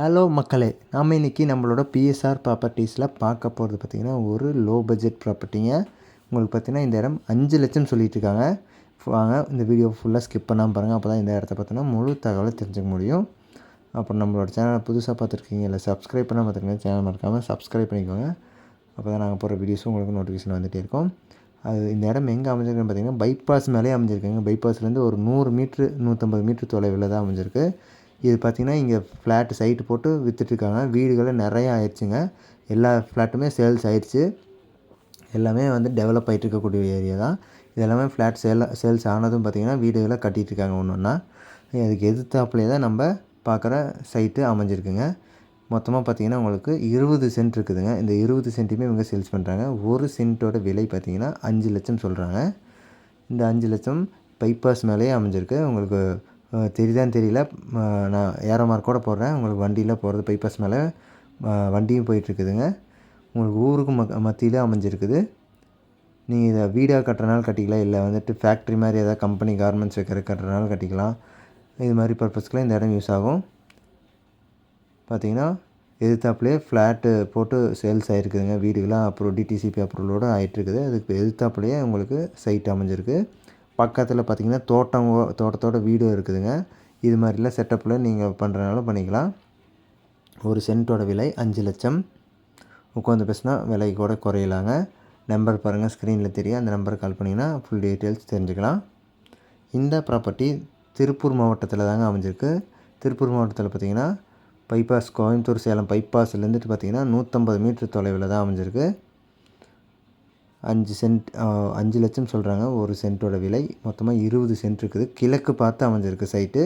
Hello மக்களே. நாம் இன்றைக்கி நம்மளோட பிஎஸ்ஆர் ப்ராப்பர்ட்டிஸில் பார்க்க போகிறது பார்த்திங்கன்னா ஒரு லோ பட்ஜெட் ப்ராப்பர்ட்டிங்க உங்களுக்கு பார்த்திங்கன்னா இந்த இடம் அஞ்சு லட்சம் சொல்லிகிட்ருக்காங்க வாங்க இந்த வீடியோ ஃபுல்லாக ஸ்கிப் பண்ணாமல் பாருங்கள் அப்போ தான் இந்த இடத்த பார்த்தீங்கன்னா முழு தகவலை தெரிஞ்சுக்க முடியும். அப்புறம் நம்மளோட சேனலை புதுசாக பார்த்துருக்கீங்க இல்லை சப்ஸ்கிரைப் பண்ணால் பார்த்துருக்கீங்க சேனல் மறக்காமல் சப்ஸ்கிரைப் பண்ணிக்கோங்க. அப்போ தான் நாங்கள் போகிற வீடியோஸும் உங்களுக்கு நோட்டிஃபிகேஷன் வந்துகிட்டே இருக்கும். அது இந்த இடம் எங்கே அமைஞ்சிருக்குன்னு பார்த்தீங்கன்னா பைபாஸ் மேலே அமைஞ்சிருக்குங்க. பைபாஸ்லேருந்து ஒரு நூறு மீட்ரு நூற்றம்பது மீட்ரு தொலைவில் தான் அமைஞ்சிருக்கு. இது பார்த்திங்கன்னா இங்கே ஃப்ளாட் சைட்டு போட்டு விற்றுட்ருக்காங்க வீடுகளை நிறையா ஆயிடுச்சுங்க. எல்லா ஃப்ளாட்டுமே சேல்ஸ் ஆயிடுச்சு. எல்லாமே வந்து டெவலப் ஆகிட்டு இருக்கக்கூடிய ஏரியா தான். இது எல்லாமே ஃப்ளாட் சேல் சேல்ஸ் ஆனதும் பார்த்திங்கன்னா வீடுகளை கட்டிகிட்ருக்காங்க ஒன்று ஒன்றா அதுக்கு எதிர்த்தாப்புலேயே தான் நம்ம பார்க்குற சைட்டு அமைஞ்சிருக்குங்க. மொத்தமாக பார்த்திங்கன்னா உங்களுக்கு இருபது சென்ட் இருக்குதுங்க. இந்த இருபது சென்ட்டுமே இவங்க சேல்ஸ் பண்ணுறாங்க ஒரு சென்ட்டோட விலை பார்த்திங்கன்னா அஞ்சு லட்சம் சொல்கிறாங்க இந்த அஞ்சு லட்சம் பைபாஸ் மேலேயே அமைஞ்சிருக்கு. உங்களுக்கு தெரியுதான்னு தெரியல. நான் ஏரோ மார்க் கூட போடுறேன். உங்களுக்கு வண்டியில் போகிறது பைபாஸ் மேலே வண்டியும் போயிட்டுருக்குதுங்க. உங்களுக்கு ஊருக்கு ம மத்தியில் அமைஞ்சிருக்குது. நீங்கள் இதை வீடாக கட்டுறனால கட்டிக்கலாம் இல்லை வந்துட்டு ஃபேக்ட்ரி மாதிரி ஏதாவது கம்பெனி கார்மெண்ட்ஸ் வைக்கிற கட்டுறனால கட்டிக்கலாம். இது மாதிரி பர்பஸ்க்கெலாம் இந்த இடம் யூஸ் ஆகும். பார்த்தீங்கன்னா எதிர்த்தாப்புலேயே ஃப்ளாட்டு போட்டு சேல்ஸ் ஆகிருக்குதுங்க வீடுகளாம் அப்புறம் டிடிசிபி அப்ரூவலோடு ஆகிட்டுருக்குது அதுக்கு எதிர்த்தாப்புலேயே உங்களுக்கு சைட் அமைஞ்சிருக்கு. பக்கத்தில் பார்த்திங்கன்னா தோட்டம் தோட்டத்தோட வீடும் இருக்குதுங்க. இது மாதிரிலாம் செட்டப்பில் நீங்கள் பண்ணுறதுனால பண்ணிக்கலாம். ஒரு சென்ட்டோட விலை அஞ்சு லட்சம். உட்காந்து பேசுனா விலை கூட குறையலாங்க. நம்பர் பாருங்கள் ஸ்க்ரீனில் தெரியும். அந்த நம்பருக்கு கால் பண்ணிங்கன்னா ஃபுல் டீட்டெயில்ஸ் தெரிஞ்சுக்கலாம். இந்த ப்ராப்பர்ட்டி திருப்பூர் மாவட்டத்தில் தாங்க அமைஞ்சிருக்கு. திருப்பூர் மாவட்டத்தில் பார்த்திங்கன்னா பைபாஸ் கோயம்புத்தூர் சேலம் பைபாஸ்லேருந்துட்டு பார்த்திங்கன்னா நூற்றம்பது மீட்ரு தொலைவில் தான் அமைஞ்சிருக்கு. அஞ்சு சென்ட் அஞ்சு லட்சம் சொல்கிறாங்க ஒரு சென்ட்டோட விலை மொத்தமாக இருபது சென்ட் இருக்குது. கிழக்கு பார்த்து அமைஞ்சிருக்கு சைட்டு.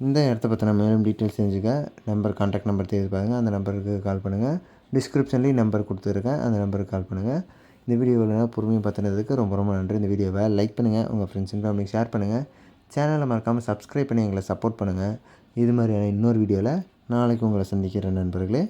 இந்த இடத்த பற்றின மேலும் டீட்டெயில்ஸ் தெரிஞ்சுக்க நம்பர் கான்டாக்ட் நம்பர் தெரிஞ்சு பாருங்கள் அந்த நம்பருக்கு கால் பண்ணுங்கள் டிஸ்கிரிப்ஷன்லேயும் நம்பர் கொடுத்துருக்கேன். அந்த நம்பருக்கு கால் பண்ணுங்கள் இந்த வீடியோவில் பொறுமையை பார்த்துனதுக்கு ரொம்ப ரொம்ப நன்றி. இந்த வீடியோவை லைக் பண்ணுங்கள் உங்கள் ஃப்ரெண்ட்ஸ் அண்ட் ஃபேமிலிக்கு ஷேர் பண்ணுங்கள் சேனலை மறக்காமல் சப்ஸ்கிரைப் பண்ணி எங்களை சப்போர்ட் பண்ணுங்கள் இது மாதிரியான இன்னொரு வீடியோவில் நாளைக்கு உங்களை சந்திக்கிறேன் நண்பர்களே